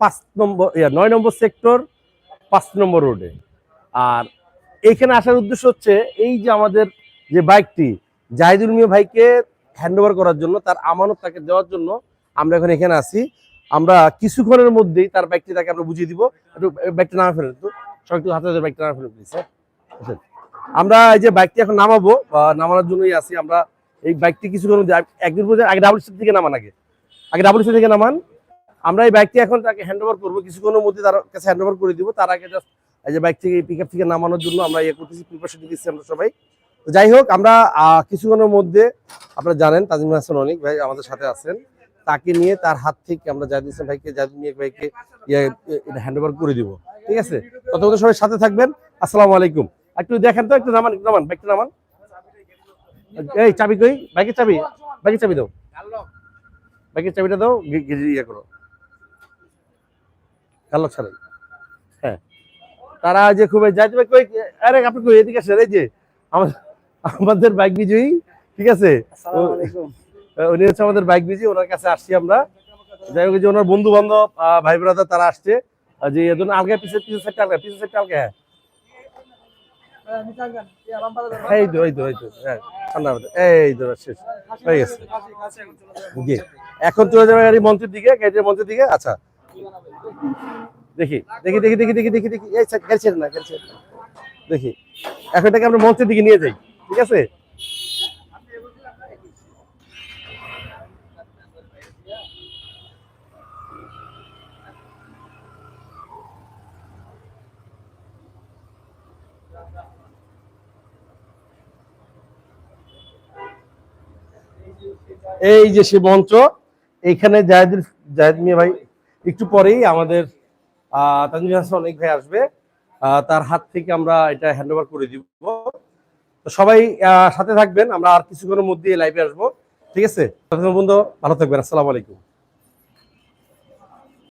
পাঁচ নম্বর নয় নম্বর সেক্টর পাঁচ নম্বর রোডে আর এইখানে আসার উদ্দেশ্য হচ্ছে, এই যে আমাদের যে বাইকটি জাহিদুল মিয়া ভাইকে হ্যান্ড করার জন্য, তার আমানত তাকে দেওয়ার জন্য আমরা এখন এখানে আছি। আমরা কিছুক্ষণের মধ্যেই তার বাইকটি তাকে আমরা বুঝিয়ে দিব। একটু বাইকটা নামা ফেলেন তো সবাই একটু হাতে বাইকটা নামা ফেলেন প্লিজ আমরা এই যে বাইকটি এখন নামাবো, বা নামানোর জন্যই আছি। আমরা এই বাইকটি কিছুক্ষণ একদিন পর্যন্ত আগে ডাবল স্টেপ থেকে নামান আগে। আগে ডাবল স্টেপ থেকে নামান। আমরা এই বাইকটি এখন তাকে হ্যান্ড ওভার করব। কিছুক্ষণের মধ্যে তার কাছে হ্যান্ড ওভার করে দিব। তার আগে জাস্ট এই যে বাইক থেকে পিক থেকে নামানোর জন্য আমরা ইয়ে করতেছি প্রিপারেশন দিচ্ছি আমরা সবাই। যাই হোক, আমরা কিছুক্ষণের মধ্যে, আপনারা জানেন, তাজিম হাসান অনেক ভাই আমাদের সাথে আছেন। তাকে নিয়ে তার হাত থেকে আমরা জাহিদ হোসেন ভাইকে, জাহিদ মিয়া ভাইকে ইয়ে হ্যান্ড ওভার করে দিব। ঠিক আছে? ততক্ষণ সবাই সাথে থাকবেন। আসসালামু আলাইকুম। একটু দেখেন তো, একটু নামান নামান বাইকটা নামান। এই, চাবি কই? বাইকের চাবি বাইকের চাবি দাও। বাইকের চাবিটা দাও ইয়ে করো। কালো ছাড়েন। হ্যাঁ। তারা যে খুব যাইতে কই আরে আপনি কই এদিকে আসেন এই যে আমাদের আমাদের বাইক বিজয়ী ঠিক আছে? আসসালামু আলাইকুম। আহ, উনি হচ্ছে আমাদের বাইক বিজি ওনার কাছে আসছি আমরা। যাই হোক যে ওনার বন্ধু বান্ধব ভাই ব্রাদার তারা আসছে। যে এজন আলগা পিছে পিছে সেটটা আলগা পিছে সেটটা আলগা হ্যাঁ। এই তো এই তো এই তো হ্যাঁ ঠান্ডা এই তো শেষ হয়ে গেছে। এখন চলে যাবে গাড়ি মঞ্চের দিকে গাড়ির মঞ্চের দিকে আচ্ছা। দেখি দেখি দেখি দেখি দেখি দেখি দেখি। এই না দেখি আমরা মঞ্চের দিকে নিয়ে যাই, ঠিক আছে? এই যে সে মঞ্চ, এইখানে জাহেদুল জাহেদ মিয়া ভাই একটু পরেই আমাদের আহ তানজিম হাসান অনেক ভাই আসবে। তার হাত থেকে আমরা এটা হ্যান্ডওভার করে দিব। তো সবাই সাথে থাকবেন, আমরা আর কিছুক্ষণের মধ্যে লাইভে আসব। ঠিক আছে? বন্ধু ভালো থাকবেন। আসসালামু আলাইকুম।